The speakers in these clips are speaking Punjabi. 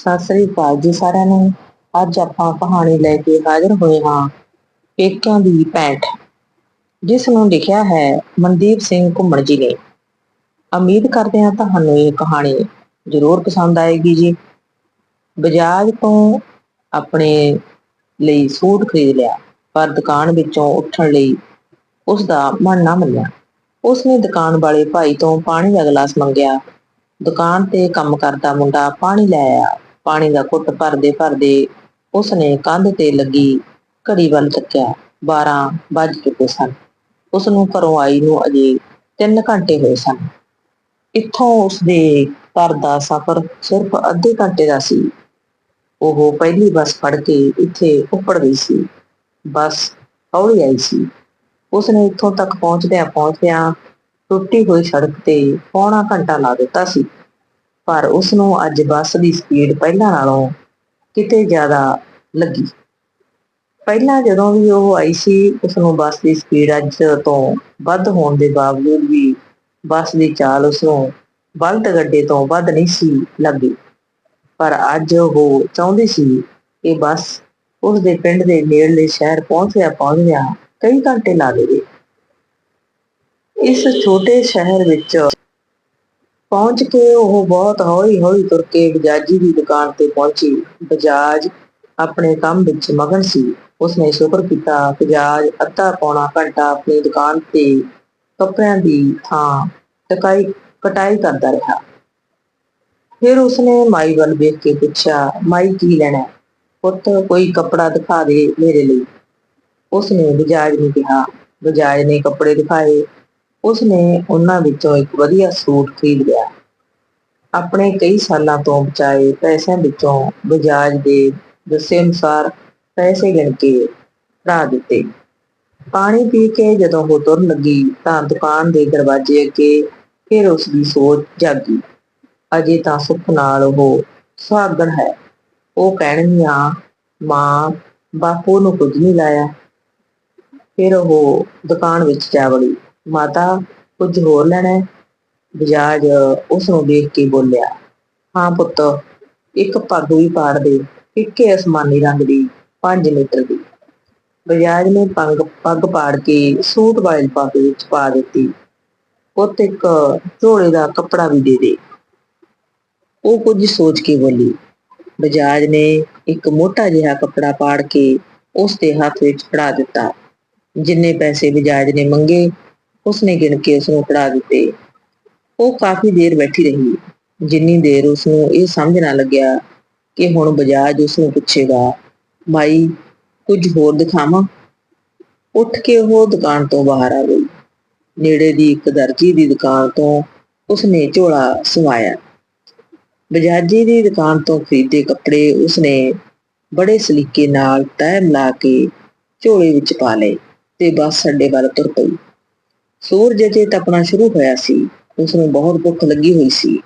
ਸਤਿ ਸ੍ਰੀ ਅਕਾਲ ਜੀ ਸਾਰਿਆਂ ਨੂੰ। ਅੱਜ ਆਪਾਂ ਕਹਾਣੀ ਲੈ ਕੇ ਹਾਜ਼ਰ ਹੋਏ ਹਾਂ ਪੇਕਿਆਂ ਦੀ ਪੈਂਠ ਜਿਸ ਨੂੰ ਲਿਖਿਆ ਹੈ ਮਨਦੀਪ ਸਿੰਘ ਘੁੰਮਣ ਜੀ ਨੇ। ਉਮੀਦ ਕਰਦੇ ਹਾਂ ਤੁਹਾਨੂੰ ਇਹ ਕਹਾਣੀ ਜ਼ਰੂਰ ਪਸੰਦ ਆਏਗੀ ਜੀ। ਬਜਾਜ ਤੋਂ ਆਪਣੇ ਲਈ ਸੂਟ ਖਰੀਦ ਲਿਆ, ਪਰ ਦੁਕਾਨ ਵਿੱਚੋਂ ਉੱਠਣ ਲਈ ਉਸ ਦਾ ਮਨ ਨਾ ਮੰਨਿਆ। ਉਸ ਨੇ ਦੁਕਾਨ ਵਾਲੇ ਭਾਈ ਤੋਂ ਪਾਣੀ ਦਾ ਗਲਾਸ ਮੰਗਿਆ। ਦੁਕਾਨ ਤੇ ਕੰਮ ਕਰਦਾ ਮੁੰਡਾ ਪਾਣੀ ਲੈ ਆਇਆ। ਪਾਣੀ ਦਾ ਘੁੱਟ ਭਰਦੇ ਭਰਦੇ ਉਸਨੇ ਕੰਧ ਤੇ ਲੱਗੀ ਘੜੀ ਵੱਲ ਤੱਕਿਆ। 12 ਵੱਜ ਚੁੱਕੇ ਸਨ। ਉਸ ਨੂੰ ਘਰੋਂ ਆਈ ਨੂੰ ਅਜੇ 3 ਘੰਟੇ ਹੋਏ ਸਨ। ਇੱਥੋਂ ਉਸ ਦੇ ਘਰ ਦਾ ਸਫ਼ਰ ਸਿਰਫ ਅੱਧੇ ਘੰਟੇ ਦਾ ਸੀ। ਉਹ ਪਹਿਲੀ ਬੱਸ ਫੜ ਕੇ ਇੱਥੇ ਉੱਪੜ ਗਈ ਸੀ। ਬੱਸ ਹੌਲੀ ਆਈ ਸੀ। ਉਸ ਨੇ ਇੱਥੋਂ ਤੱਕ ਪਹੁੰਚਦਿਆਂ ਪਹੁੰਚਦਿਆਂ ਟੁੱਟੀ ਹੋਈ ਸੜਕ ਤੇ ਪੌਣਾ ਘੰਟਾ ਲਾ ਦਿੱਤਾ ਸੀ। ਪਰ ਉਸ ਨੂੰ ਅੱਜ ਬੱਸ ਦੀ ਸਪੀਡ ਪਹਿਲਾਂ ਨਾਲੋਂ ਕਿਤੇ ਜ਼ਿਆਦਾ ਲੱਗੀ। ਪਹਿਲਾਂ ਜਦੋਂ ਵੀ ਉਹ ਆਈ ਸੀ ਉਸ ਨੂੰ ਬੱਸ ਦੀ ਸਪੀਡ ਅੱਜ ਤੋਂ ਵੱਧ ਹੋਣ ਦੇ ਬਾਵਜੂਦ ਵੀ ਬੱਸ ਦੀ ਚਾਲ ਉਸ ਨੂੰ ਬਲਦ ਗੱਡੇ ਤੋਂ ਵੱਧ ਨਹੀਂ ਸੀ ਲੱਗੀ। ਪਰ ਅੱਜ ਉਹ ਚਾਹੁੰਦੀ ਸੀ ਕਿ ਬੱਸ ਉਸ ਦੇ ਪਿੰਡ ਦੇ ਨੇੜਲੇ ਸ਼ਹਿਰ ਪਹੁੰਚਿਆ ਪਹੁੰਚਿਆ ਕਈ ਘੰਟੇ ਲਾ ਦੇਵੇ। ਇਸ ਛੋਟੇ ਸ਼ਹਿਰ ਵਿੱਚ ਪਹੁੰਚ ਕੇ ਉਹ ਬਹੁਤ ਹੌਲੀ ਹੌਲੀ ਤੁਰ ਕੇ ਬਜਾਜੀ ਦੀ ਦੁਕਾਨ ਤੇ ਪਹੁੰਚੀ। ਬਜਾਜ ਆਪਣੇ ਕੰਮ ਵਿੱਚ ਮਗਨ ਸੀ। ਉਸਨੇ ਸ਼ੁਕਰ ਕੀਤਾ, ਬਜਾਜ ਅੱਧਾ ਪੌਣਾ ਘੰਟਾ ਆਪਣੀ ਦੁਕਾਨ ਤੇ ਕੱਪੜਿਆਂ ਦੀ ਥਾਂ ਟਕਾਈ, ਕਟਾਈ ਕਰਦਾ ਰਿਹਾ। ਫਿਰ ਉਸਨੇ ਮਾਈ ਵੱਲ ਵੇਖ ਕੇ ਪੁੱਛਿਆ, ਮਾਈ ਕੀ ਲੈਣਾ? ਪੁੱਤ, ਕੋਈ ਕੱਪੜਾ ਦਿਖਾ ਦੇ ਮੇਰੇ ਲਈ। ਉਸਨੇ ਬਜਾਜ ਨੂੰ ਕਿਹਾ, ਬਜਾਜ ਨੇ ਕੱਪੜੇ ਦਿਖਾਏ। ਉਸਨੇ ਉਹਨਾਂ ਵਿੱਚੋਂ ਇੱਕ ਵਧੀਆ ਸੂਟ ਖਰੀਦ ਲਿਆ। ਆਪਣੇ ਕਈ ਸਾਲਾਂ ਤੋਂ ਬਚਾਏ ਪੈਸਿਆਂ ਵਿੱਚੋਂ ਬਜਾਜ ਦੇ ਦੱਸੇ ਅਨੁਸਾਰ ਪੈਸੇ ਗਿਣ ਕੇ ਭਰਾ ਦਿੱਤੇ। ਪਾਣੀ ਪੀ ਕੇ ਜਦੋਂ ਉਹ ਤੁਰਨ ਲੱਗੀ ਤਾਂ ਦੁਕਾਨ ਦੇ ਦਰਵਾਜ਼ੇ ਅੱਗੇ ਫਿਰ ਉਸ ਦੀ ਸੋਚ ਜਾਗੀ। ਅਜੇ ਤਾਂ ਸੁੱਖ ਨਾਲ ਉਹ ਸੁਹਾਗਣ ਹੈ। ਉਹ ਕਹਿਣਗੀਆਂ, ਮਾਂ, ਬਾਪੂ ਨੂੰ ਕੁਝ ਨਹੀਂ ਲਾਇਆ। ਫਿਰ ਉਹ ਦੁਕਾਨ ਵਿੱਚ ਜਾ ਵੜੀ। ਮਾਤਾ ਕੁਝ ਹੋਰ ਲੈਣਾ ਹੈ? ਬਜਾਜ ਉਸ ਨੂੰ ਦੇਖ ਕੇ ਬੋਲਿਆ, ਹਾਂ ਪੁੱਤ, ਇੱਕ ਪੱਗ ਵੀ ਪਾੜ ਦੇ, ਫਿੱਕੇ ਅਸਮਾਨੀ ਰੰਗ ਦੀ 5 ਮੀਟਰ ਦੀ। ਬਜਾਜ ਨੇ ਪੱਗ ਪੱਗ ਪਾੜ ਕੇ ਸੂਟ ਵਾਲੇ ਲਿਫਾਫੇ ਵਿੱਚ ਪਾ ਦਿੱਤੀ। ਪੁੱਤ ਇੱਕ ਝੋਲੇ ਦਾ ਕੱਪੜਾ ਵੀ ਦੇ ਦੇ। ਉਹ ਕੁਝ ਸੋਚ ਕੇ ਬੋਲੀ। ਬਜਾਜ ਨੇ ਇੱਕ ਮੋਟਾ ਜਿਹਾ ਕੱਪੜਾ ਪਾੜ ਕੇ ਉਸ ਦੇ ਹੱਥ ਵਿੱਚ ਫੜਾ ਦਿੱਤਾ। ਜਿੰਨੇ ਪੈਸੇ ਬਜਾਜ ਨੇ ਮੰਗੇ ਉਸਨੇ ਗਿਣ ਕੇ ਉਸ ਨੂੰ ਫੜਾ ਦਿੱਤੇ। ਉਹ ਕਾਫੀ ਦੇਰ ਬੈਠੀ ਰਹੀ। ਜਿੰਨੀ ਦੇਰ ਉਸ ਨੂੰ ਇਹ ਸਮਝ ਨਾ ਲੱਗਿਆ ਕਿ ਹੁਣ ਬਜਾਜ ਉਸ ਨੂੰ ਪੁੱਛੇਗਾ ਮਾਈ ਕੁਝ ਹੋਰ ਦਿਖਾਵਾਂ? ਉੱਠ ਕੇ ਉਹ ਦੁਕਾਨ ਤੋਂ ਬਾਹਰ ਆ ਗਈ। ਨੇੜੇ ਦੀ ਇੱਕ ਦਰਜੀ ਦੀ ਦੁਕਾਨ ਤੋਂ ਉਸਨੇ ਝੋਲਾ ਸਵਾਇਆ। ਬਜਾਜੀ ਦੀ ਦੁਕਾਨ ਤੋਂ ਖਰੀਦੇ ਕੱਪੜੇ ਉਸਨੇ ਬੜੇ ਸਲੀਕੇ ਨਾਲ ਤੈਅ ਲਾ ਕੇ ਝੋਲੇ ਵਿੱਚ ਪਾ ਲਏ ਤੇ ਬਸ ਅੱਡੇ ਵੱਲ ਤੁਰ ਪਈ। ਸੂਰਜ ਅਜੇ ਤਪਣਾ ਸ਼ੁਰੂ ਹੋਇਆ ਸੀ। ਉਸ ਨੂੰ ਬਹੁਤ ਭੁੱਖ ਲੱਗੀ ਹੋਈ ਸੀ।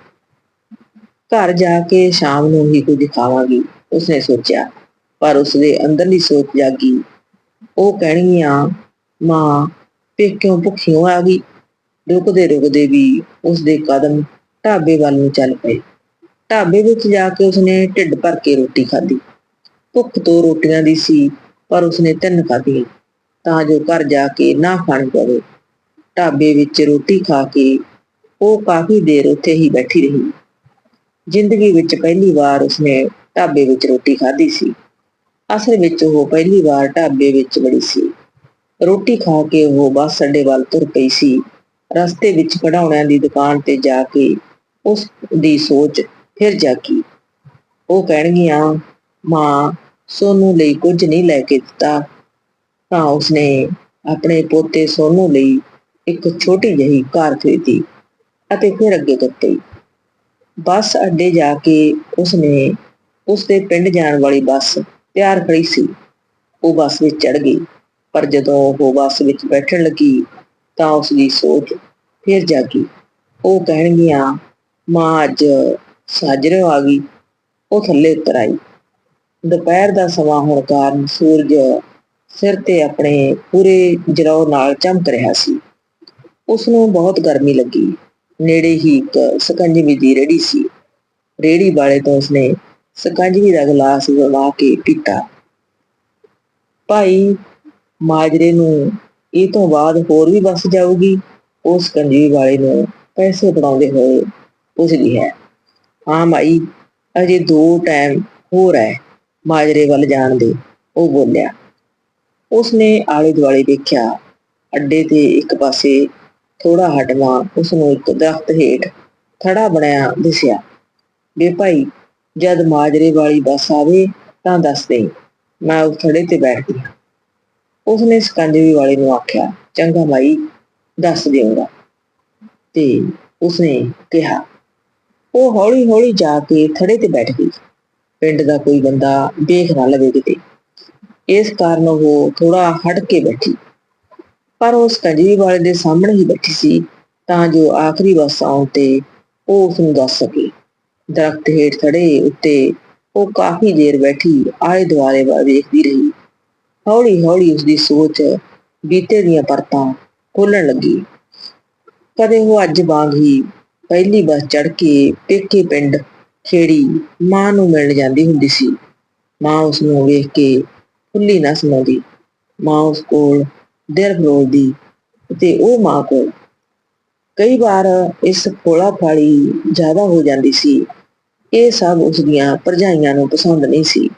ਘਰ ਜਾ ਕੇ ਸ਼ਾਮ ਨੂੰ ਹੀ ਕੁਝ ਖਾਵਾਂਗੀ, ਉਸਨੇ ਸੋਚਿਆ। ਪਰ ਉਸਦੇ ਅੰਦਰਲੀ ਸੋਚ ਜਾਗੀ। ਉਹ ਕਹਿਣਗੀਆਂ ਮਾਂ ਕਿਉਂ ਭੁੱਖਿਓ ਆ ਗਈ। ਰੁਕਦੇ ਰੁਕਦੇ ਵੀ ਉਸਦੇ ਕਦਮ ਢਾਬੇ ਵੱਲ ਨੂੰ ਚੱਲ ਪਏ। ਢਾਬੇ ਵਿੱਚ ਜਾ ਕੇ ਉਸਨੇ ਢਿੱਡ ਭਰ ਕੇ ਰੋਟੀ ਖਾਧੀ। ਭੁੱਖ ਤੋਂ ਰੋਟੀਆਂ ਦੀ ਸੀ, ਪਰ ਉਸਨੇ ਤਿੰਨ ਖਾਧੀਆਂ। ਤਾਂ ਜੋ ਘਰ ਜਾ ਕੇ ਨਾ ਖਾਣੀ ਪਵੇ। ਢਾਬੇ ਵਿੱਚ ਰੋਟੀ ਖਾ ਕੇ ਉਹ ਕਾਫੀ ਦੇਰ ਉੱਥੇ ਹੀ ਬੈਠੀ ਰਹੀ। ਜ਼ਿੰਦਗੀ ਵਿੱਚ ਪਹਿਲੀ ਵਾਰ ਉਸਨੇ ਢਾਬੇ ਵਿੱਚ ਰੋਟੀ ਖਾਧੀ ਸੀ। ਅਸਲ ਵਿੱਚ ਉਹ ਪਹਿਲੀ ਵਾਰ ਢਾਬੇ ਵਿੱਚ ਵੜੀ ਸੀ। ਰੋਟੀ ਖਾ ਕੇ ਉਹ ਬੱਸ ਅੱਡੇ ਵੱਲ ਤੁਰ ਪਈ ਸੀ। ਰਸਤੇ ਵਿੱਚ ਕਢਾਉਣਿਆਂ ਦੀ ਦੁਕਾਨ ਤੇ ਜਾ ਕੇ ਉਸ ਦੀ ਸੋਚ ਫਿਰ ਜਾਗੀ। ਉਹ ਕਹਿਣਗੀਆਂ, ਮਾਂ, ਸੋਨੂੰ ਲਈ ਕੁਝ ਨਹੀਂ ਲੈ ਕੇ ਦਿੱਤਾ। ਤਾਂ ਉਸਨੇ ਆਪਣੇ ਪੋਤੇ ਸੋਨੂੰ ਲਈ ਇੱਕ ਛੋਟੀ ਜਿਹੀ ਕਾਰ ਖਰੀਦੀ ਅਤੇ ਫਿਰ ਅੱਗੇ ਤੁਰ ਪਈ। ਬੱਸ ਅੱਡੇ ਜਾ ਕੇ ਉਸਨੇ ਉਸਦੇ ਪਿੰਡ ਜਾਣ ਵਾਲੀ ਬੱਸ ਤਿਆਰ ਖੜੀ ਸੀ। ਉਹ ਬੱਸ ਵਿੱਚ ਚੜ ਗਈ, ਪਰ ਜਦੋਂ ਉਹ ਬੱਸ ਵਿੱਚ ਬੈਠਣ ਲੱਗੀ ਤਾਂ ਉਸ ਦੀ ਸੋਚ ਫਿਰ ਜਾਗੀ। ਉਹ ਕਹਿਣਗੀਆਂ, ਮਾਂ, ਅੱਜ ਸਾਜਰੇ ਆ ਗਈ। ਉਹ ਥੱਲੇ ਉਤਰ ਆਈ। ਦੁਪਹਿਰ ਦਾ ਸਮਾਂ ਹੋਣ ਕਾਰਨ ਸੂਰਜ ਸਿਰ ਤੇ ਆਪਣੇ ਪੂਰੇ ਜਰਾਉ ਨਾਲ ਚਮਕ ਰਿਹਾ ਸੀ। ਉਸ ਨੂੰ ਬਹੁਤ ਗਰਮੀ ਲੱਗੀ। ਨੇੜੇ ਹੀ ਇੱਕ ਸਕੰਜਵੀ ਦੀ ਰੇੜੀ ਸੀ। ਰੇੜੀ ਵਾਲੇ ਤੋਂ ਉਸਨੇ ਸਕੰਜਵੀ ਦਾ ਗਲਾਸ ਲਵਾ ਕੇ ਪੀਤਾ। ਭਾਈ ਮਾਜਰੇ ਨੂੰ ਇਹ ਤੋਂ ਬਾਅਦ ਹੋਰ ਵੀ ਬਸ ਜਾਊਗੀ? ਉਸ ਕੰਜੀ ਵਾਲੇ ਨੂੰ ਪੈਸੇ ਬਣਾਉਂਦੇ ਹੋਏ ਪੁੱਛਦੀ ਹੈ। ਹਾਂ ਮਾਈ, ਅਜੇ ਦੋ ਟਾਈਮ ਹੋਰ ਹੈ, ਮਾਜਰੇ ਵੱਲ ਜਾਣ ਦੇ, ਉਹ ਬੋਲਿਆ। ਉਸਨੇ ਆਲੇ ਦੁਆਲੇ ਦੇਖਿਆ, ਅੱਡੇ ਤੇ ਇੱਕ ਪਾਸੇ ਥੋੜਾ ਹਟਵਾ, ਉਸਨੂੰ ਇੱਕ ਦਰਖਤ ਹੇਠ ਖੜਾ ਬਣਿਆ ਦਿਸਿਆ। ਵੇ ਭਾਈ, ਜਦ ਮਾਜਰੇ ਵਾਲੀ ਬੱਸ ਆਵੇ ਤਾਂ ਦੱਸ ਦੇ, ਮੈਂ ਉਸ ਥੜੇ ਤੇ ਬੈਠਦੀ ਹਾਂ। ਉਸਨੇ ਸਕੰਜਵੀ ਵਾਲੇ ਨੂੰ ਆਖਿਆ, ਚੰਗਾ ਮਾਈ, ਦੱਸ ਦਿਉਂਗਾ। ਤੇ ਉਸਨੇ ਕਿਹਾ, ਉਹ ਹੌਲੀ ਹੌਲੀ ਜਾ ਕੇ ਥੜੇ ਤੇ ਬੈਠ ਗਈ। ਪਿੰਡ ਦਾ ਕੋਈ ਬੰਦਾ ਦੇਖ ਨਾ ਲਵੇ ਕਿਤੇ। ਇਸ ਕਾਰਨ ਉਹ ਥੋੜਾ ਹਟ ਕੇ ਬੈਠੀ। ਪਰ ਉਸ ਕੰਜਰੀ ਵਾਲੇ ਦੇ ਸਾਹਮਣੇ ਹੀ ਬੈਠੀ ਸੀ, ਤਾਂ ਜੋ ਆਖਰੀ ਬੱਸ ਆਉਣ ਤੇ ਉਹ ਉਸ ਨੂੰ ਦੱਸ ਸਕੇ। ਦਰਖਤ ਹੇਠ ਖੜੇ ਉੱਤੇ ਉਹ ਕਾਫੀ ਦੇਰ ਬੈਠੀ ਆਲੇ ਦੁਆਲੇ ਵੱਲ ਵੇਖਦੀ ਰਹੀ। ਹੌਲੀ ਹੌਲੀ ਉਸ ਦੀ ਸੋਚ ਬੀਤੇ ਦੀਆਂ ਪਰਤਾਂ ਖੋਲਣ ਲੱਗੀ। ਕਦੇ ਉਹ ਅੱਜ ਵਾਂਗ ਹੀ ਪਹਿਲੀ ਬੱਸ ਚੜ ਕੇ ਪੇਕੇ ਪਿੰਡ ਖੇੜੀ ਮਾਂ ਨੂੰ ਮਿਲਣ ਜਾਂਦੀ ਹੁੰਦੀ ਸੀ। ਮਾਂ ਉਸ ਨੂੰ ਵੇਖ ਕੇ ਫੁੱਲੀ ਨਾ ਸਮਾਉਂਦੀ ਮਾਂ ਉਸ ਕੋਲ ਦਿਲ ਰੋਲਦੀ ਤੇ ਉਹ ਮਾਂ ਕੋਲ ਕਈ ਵਾਰ ਇਸ ਫੋਲਾ ਫਾਲੀ ਜ਼ਿਆਦਾ ਹੋ ਜਾਂਦੀ ਸੀ। ਇਹ ਸਭ ਉਸ ਦੀਆਂ ਭਰਜਾਈਆਂ ਨੂੰ ਪਸੰਦ ਨਹੀਂ ਸੀ।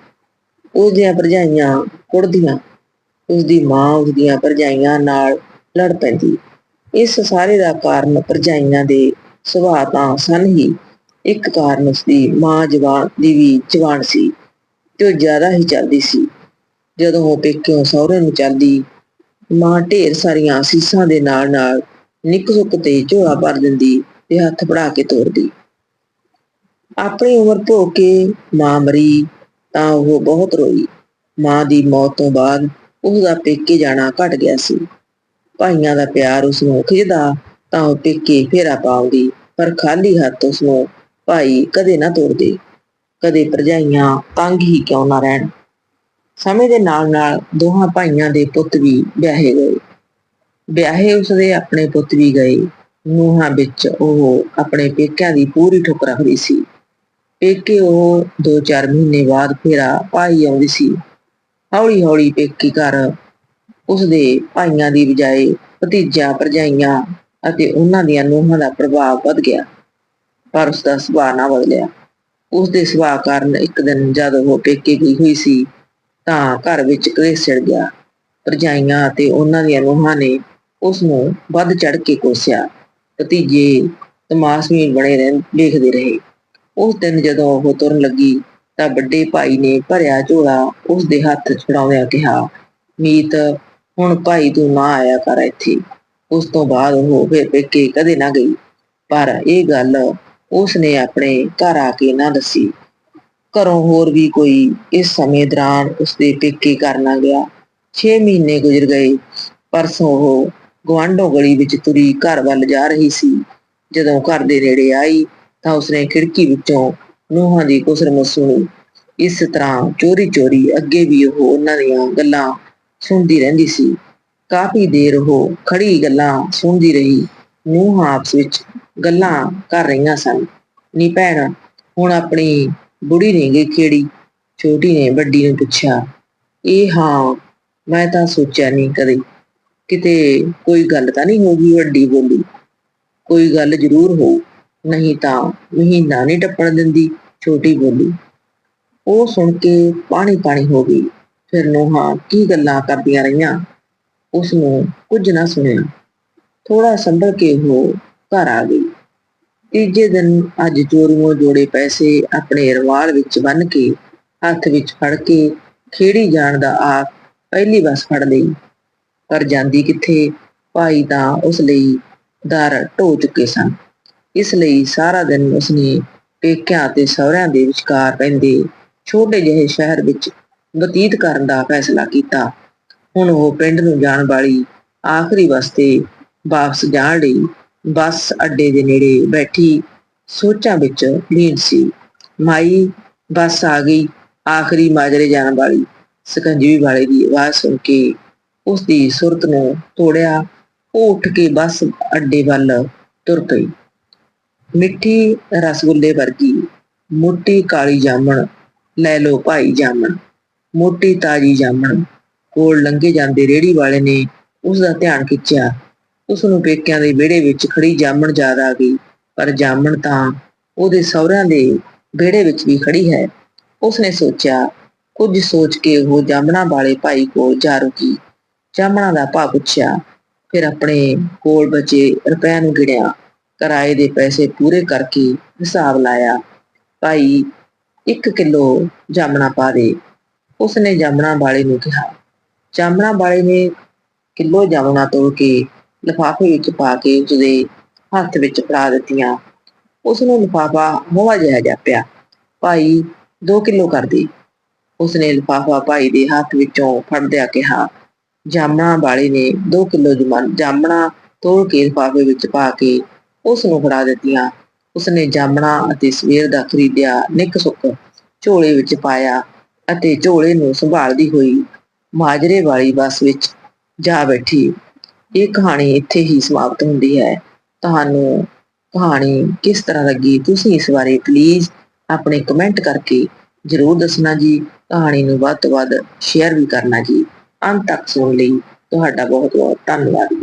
ਉਸ ਦੀਆਂ ਭਰਜਾਈਆਂ ਕੁੜਦੀਆਂ ਉਸ ਦੀ ਮਾਂ ਉਸ ਦੀਆਂ ਭਰਜਾਈਆਂ ਨਾਲ ਲੜ ਪੈਂਦੀ। ਇਸ ਸਾਰੇ ਦਾ ਕਾਰਨ ਭਰਜਾਈਆਂ ਦੇ ਸੁਭਾਅ ਤਾਂ ਸਨ ਹੀ। ਇੱਕ ਕਾਰਨ ਉਸ ਦੀ ਮਾਂ ਜਵਾਨ ਦੀ ਵੀ ਜਵਾਨ ਸੀ, ਤੇ ਉਹ ਜ਼ਿਆਦਾ ਹੀ ਚੱਲਦੀ ਸੀ। ਜਦੋਂ ਉਹ ਪੇਕਿਓਂ ਸਹੁਰੇ ਨੂੰ ਚੱਲਦੀ ਮਾਂ ਢੇਰ ਸਾਰੀਆਂ ਅਸੀਸਾਂ ਦੇ ਨਾਲ ਨਾਲ ਨਿੱਕ ਸੁੱਕ ਤੇ ਝੋਲਾ ਭਰ ਦਿੰਦੀ ਤੇ ਹੱਥ ਫੜਾ ਕੇ ਤੋਰਦੀ। ਆਪਣੀ ਉਮਰ ਭੋ ਕੇ ਮਾਂ ਮਰੀ ਤਾਂ ਉਹ ਬਹੁਤ ਰੋਈ। ਮਾਂ ਦੀ ਮੌਤ ਤੋਂ ਬਾਅਦ ਉਸ ਦਾ ਪੇਕੇ ਜਾਣਾ ਘਟ ਗਿਆ ਸੀ। ਭਾਈਆਂ ਦਾ ਪਿਆਰ ਉਸ ਨੂੰ ਖਿਜਦਾ ਤਾਂ ਉਹ ਪੇਕੇ ਫੇਰਾ ਪਾਉਂਦੀ, ਪਰ ਖਾਲੀ ਹੱਥ ਉਸ ਨੂੰ ਭਾਈ ਕਦੇ ਨਾ ਤੋੜਦੇ ਕਦੇ ਭਰਜਾਈਆਂ ਤੰਗ ਹੀ ਕਿਉਂ ਨਾ ਰਹਿਣ। ਸਮੇਂ ਦੇ ਨਾਲ ਨਾਲ ਦੋਹਾਂ ਭਾਈਆਂ ਦੇ ਪੁੱਤ ਵੀ ਵਿਆਹੇ ਗਏ। ਵਿਆਹੇ ਉਸਦੇ ਆਪਣੇ ਪੁੱਤ ਵੀ ਗਏ। ਨੂੰਹਾਂ ਵਿੱਚ ਉਹ ਆਪਣੇ ਪੇਕਿਆਂ ਦੀ ਪੂਰੀ ਠੁਕ ਰੱਖਦੀ ਸੀ। ਪੇਕੇ ਉਹ 2-4 ਮਹੀਨੇ ਬਾਅਦ ਫੇਰਾ ਪਾਈ ਆਉਂਦੀ ਸੀ। ਹੌਲੀ ਹੌਲੀ ਪੇਕੀ ਘਰ ਉਸਦੇ ਭਾਈਆਂ ਦੀ ਬਜਾਏ ਭਤੀਜਾ, ਭਰਜਾਈਆਂ ਅਤੇ ਉਹਨਾਂ ਦੀਆਂ ਨੂੰਹਾਂ ਦਾ ਪ੍ਰਭਾਵ ਵੱਧ ਗਿਆ। ਪਰ ਉਸ ਦਾ ਸੁਭਾਅ ਨਾ ਬਦਲਿਆ। ਉਸ ਦੇ ਸੁਭਾਅ ਕਾਰਨ ਇੱਕ ਦਿਨ ਜਦ ਉਹ ਪੇਕੇ ਗਈ ਹੋਈ ਸੀ ਤਾਂ ਘਰ ਵਿੱਚ ਕਲੇਸ਼ ਛਿੜ ਗਿਆ। ਭਰਜਾਈਆਂ ਅਤੇ ਉਹਨਾਂ ਦੀਆਂ ਨੂੰਹਾਂ ਨੇ ਉਸ ਨੂੰ ਵੱਧ ਚੜ ਕੇ ਕੋਸਿਆ। ਭਤੀਜੇ ਤਮਾਸ਼ਵੀਨ ਬਣੇ ਰਹਿ ਦੇਖਦੇ ਰਹੇ। ਉਸ ਦਿਨ ਜਦੋਂ ਉਹ ਤੁਰਨ ਲੱਗੀ ਤਾਂ ਵੱਡੇ ਭਾਈ ਨੇ ਭਰਿਆ ਝੋਲਾ ਉਸ ਦੇ ਹੱਥ ਛਡਾਉਂਦਿਆਂ ਕਿਹਾ, ਮੀਤ, ਹੁਣ ਭਾਈ ਤੂੰ ਨਾ ਆਇਆ ਕਰ ਇੱਥੇ। ਉਸ ਤੋਂ ਬਾਅਦ ਉਹ ਫਿਰ ਪੇਕੇ ਕਦੇ ਨਾ ਗਈ। ਪਰ ਇਹ ਗੱਲ ਉਸ ਨੇ ਆਪਣੇ ਘਰ ਆ ਕੇ ਨਾ ਦੱਸੀ। ਘਰੋਂ ਹੋਰ ਵੀ ਕੋਈ ਇਸ ਸਮੇਂ ਦੌਰਾਨ ਉਸਦੇ ਪੇਕੇ ਘਰ ਗਿਆ। 6 ਮਹੀਨੇ ਗੁਜ਼ਰ ਗਏ ਪਰਸੋਂ ਉਹ ਗਵਾਂਢੋਂ ਗਲੀ ਵਿੱਚ ਤੁਰੀ ਘਰ ਵੱਲ ਜਾ ਰਹੀ ਸੀ। ਜਦੋਂ ਘਰ ਦੇ ਨੇੜੇ ਆਈ ਤਾਂ ਉਸਨੇ ਖਿੜਕੀ ਵਿੱਚੋਂ ਨੂੰਹਾਂ ਦੀ ਕੁਸਰਮਸ ਸੁਣੀ। ਇਸ ਤਰ੍ਹਾਂ ਚੋਰੀ ਚੋਰੀ ਅੱਗੇ ਵੀ ਉਹ ਉਹਨਾਂ ਦੀਆਂ ਗੱਲਾਂ ਸੁਣਦੀ ਰਹਿੰਦੀ ਸੀ। ਕਾਫੀ ਦੇਰ ਉਹ ਖੜੀ ਗੱਲਾਂ ਸੁਣਦੀ ਰਹੀ। ਨੂੰਹਾਂ ਆਪਸ ਵਿੱਚ ਗੱਲਾਂ ਕਰ ਰਹੀਆਂ ਸਨ। ਨੀ ਭੈਣ, ਹੁਣ ਆਪਣੀ ਬੁੜੀ ਨਹੀਂ ਗਈ ਖੇੜੀ ਛੋਟੀ ਨੇ, ਵੱਡੀ ਨੂੰ ਪੁੱਛਿਆ। ਇਹ ਹਾਂ, ਮੈਂ ਤਾਂ ਸੋਚਿਆ ਨਹੀਂ ਕਦੇ। ਕਿਤੇ ਕੋਈ ਗੱਲ ਤਾਂ ਨਹੀਂ ਹੋਗੀ ਵੱਡੀ ਬੋਲੀ। ਕੋਈ ਗੱਲ ਜ਼ਰੂਰ ਹੋ ਨਹੀਂ ਤਾਂ ਮਹੀਨਾ ਨਹੀਂ ਟੱਪਣ ਦਿੰਦੀ ਛੋਟੀ ਬੋਲੀ। ਉਹ ਸੁਣ ਕੇ ਪਾਣੀ ਪਾਣੀ ਹੋ ਗਈ। ਫਿਰ ਨੂੰਹਾਂ ਕੀ ਗੱਲਾਂ ਕਰਦੀਆਂ ਰਹੀਆਂ? ਉਸ ਨੂੰ ਕੁਝ ਨਾ ਸੁਣਿਆ। ਥੋੜਾ ਸੰਭਲ ਕੇ ਉਹ ਘਰ ਆ ਗਈ। ਤੀਜੇ ਦਿਨ ਅੱਜ ਚੋਰੀਆਂ ਜੋੜੇ ਪੈਸੇ ਆਪਣੇ ਰਵਾਲ ਵਿੱਚ ਬੰਨ ਕੇ, ਹੱਥ ਵਿੱਚ ਫੜ ਕੇ ਖੇੜੀ ਜਾਣ ਦਾ ਆਪ ਪਹਿਲੀ ਬੱਸ ਫੜ ਲਈ। ਪਰ ਜਾਂਦੀ ਕਿੱਥੇ, ਭਾਈ ਤਾਂ ਉਸ ਲਈ ਦਰ ਢੋ ਚੁੱਕੇ ਸਨ। ਇਸ ਲਈ ਸਾਰਾ ਦਿਨ ਉਸਨੇ ਪੇਕਿਆਂ ਤੇ ਸਹੁਰਿਆਂ ਦੇ ਵਿਚਕਾਰ ਪੈਂਦੇ ਛੋਟੇ ਜਿਹੇ ਸ਼ਹਿਰ ਵਿੱਚ ਬਤੀਤ ਕਰਨ ਦਾ ਫੈਸਲਾ ਕੀਤਾ। ਹੁਣ ਉਹ ਪਿੰਡ ਨੂੰ ਜਾਣ ਵਾਲੀ ਆਖਰੀ ਬੱਸ ਤੇ ਵਾਪਸ ਜਾਣ ਲਈ ਬੱਸ ਅੱਡੇ ਦੇ ਨੇੜੇ ਬੈਠੀ ਸੋਚਾਂ ਵਿੱਚ ਲੀਨ ਸੀ। ਮਾਈ, ਬੱਸ ਆ ਗਈ, ਆਖਰੀ ਮਾਜਰੇ ਜਾਣ ਵਾਲੀ। ਸਕੰਜਵੀ ਵਾਲੇ ਦੀ ਆਵਾਜ਼ ਸੁਣ ਕੇ ਉਸ ਦੀ ਸੁਰਤ ਨੂੰ ਤੋੜਿਆ, ਉਹ ਉੱਠ ਕੇ ਬੱਸ ਅੱਡੇ ਵੱਲ ਤੁਰ ਪਈ। ਮਿੱਠੀ ਰਸਗੁੱਲੇ ਵਰਗੀ ਮੋਟੀ ਕਾਲੀ ਜਾਮਣ, ਲੈ ਲੋ ਭਾਈ ਜਾਮਣ, ਮੋਟੀ ਤਾਜੀ ਜਾਮਣ। ਕੋਲ ਲੰਘੇ ਜਾਂਦੇ ਰੇੜੀ ਵਾਲੇ ਨੇ ਉਸ ਦਾ ਧਿਆਨ ਖਿੱਚਿਆ। ਉਸ ਨੂੰ ਪੇਕਿਆਂ ਦੇ ਵਿਹੜੇ ਵਿੱਚ ਖੜੀ ਜਾਮਣ ਯਾਦ ਆ ਗਈ, ਪਰ ਜਾਮਣ ਤਾਂ ਉਹਦੇ ਸਹੁਰਿਆਂ ਦੇ ਵਿਹੜੇ ਵਿੱਚ ਵੀ ਖੜੀ ਹੈ। ਉਸਨੇ ਸੋਚਿਆ, ਕੁਝ ਸੋਚ ਕੇ ਉਹ ਜਾਮਣਾ ਵਾਲੇ ਭਾਈ ਕੋਲ ਜਾ ਰੁਕੀ। ਜਾਮਣਾ ਦਾ ਭਾਅ ਪੁੱਛਿਆ, ਫਿਰ ਆਪਣੇ ਕੋਲ ਬਚੇ ਰੁਪਏ ਨੂੰ ਗਿਣਿਆ, ਕਿਰਾਏ ਦੇ ਪੈਸੇ ਪੂਰੇ ਕਰਕੇ ਹਿਸਾਬ ਲਾਇਆ, ਭਾਈ 1 ਕਿਲੋ ਜਾਮਣਾ ਪਾ ਦੇ। ਉਸਨੇ ਜਾਮਣਾ ਵਾਲੇ ਨੂੰ ਕਿਹਾ। ਜਾਮਣਾ ਵਾਲੇ ਨੇ ਕਿਲੋ ਜਾਮਣਾ ਤੋੜ ਕੇ ਲਿਫਾਫੇ ਵਿੱਚ ਪਾ ਕੇ ਉਸਦੇ ਹੱਥ ਵਿੱਚ ਫੜਾ ਦਿੱਤੀਆਂ। ਉਸ ਨੂੰ ਲਿਫਾਫਾ ਹਵਾ ਜਿਹਾ ਜਾਪਿਆ ਭਾਈ 2 ਕਿਲੋ ਕਰ ਦੇ। ਉਸਨੇ ਲਿਫਾਫਾ ਭਾਈ ਦੇ ਹੱਥ ਵਿੱਚੋਂ ਫੜਦਿਆਂ ਕਿਹਾ, ਜਾਮਣਾ ਵਾਲੇ ਨੇ 2 ਕਿਲੋ ਜਾਮਣਾ ਤੋੜ ਕੇ ਲਿਫਾਫੇ ਵਿੱਚ ਪਾ ਕੇ ਉਸ ਨੂੰ ਫੜਾ ਦਿੱਤੀਆਂ। ਉਸਨੇ ਜਾਮਣਾ ਅਤੇ ਸਵੇਰ ਦਾ ਖਰੀਦਿਆ ਨਿੱਕ ਸੁੱਕ ਝੋਲੇ ਵਿੱਚ ਪਾਇਆ ਅਤੇ ਝੋਲੇ ਨੂੰ ਸੰਭਾਲਦੀ ਹੋਈ ਮਾਜਰੇ ਵਾਲੀ ਬੱਸ ਵਿੱਚ ਜਾ ਬੈਠੀ। ਇਹ ਕਹਾਣੀ ਇੱਥੇ ਹੀ ਸਮਾਪਤ ਹੁੰਦੀ ਹੈ। ਤੁਹਾਨੂੰ ਕਹਾਣੀ ਕਿਸ ਤਰ੍ਹਾਂ ਲੱਗੀ ਤੁਸੀਂ ਇਸ ਬਾਰੇ ਪਲੀਜ਼ ਆਪਣੇ ਕਮੈਂਟ ਕਰਕੇ ਜਰੂਰ ਦੱਸਣਾ ਜੀ। ਕਹਾਣੀ ਨੂੰ ਵੱਧ ਤੋਂ ਵੱਧ ਸ਼ੇਅਰ ਵੀ ਕਰਨਾ ਜੀ। ਅੰਤ ਤੱਕ ਸੁਣ ਲਈ। ਤੁਹਾਡਾ ਬਹੁਤ ਬਹੁਤ ਧੰਨਵਾਦ।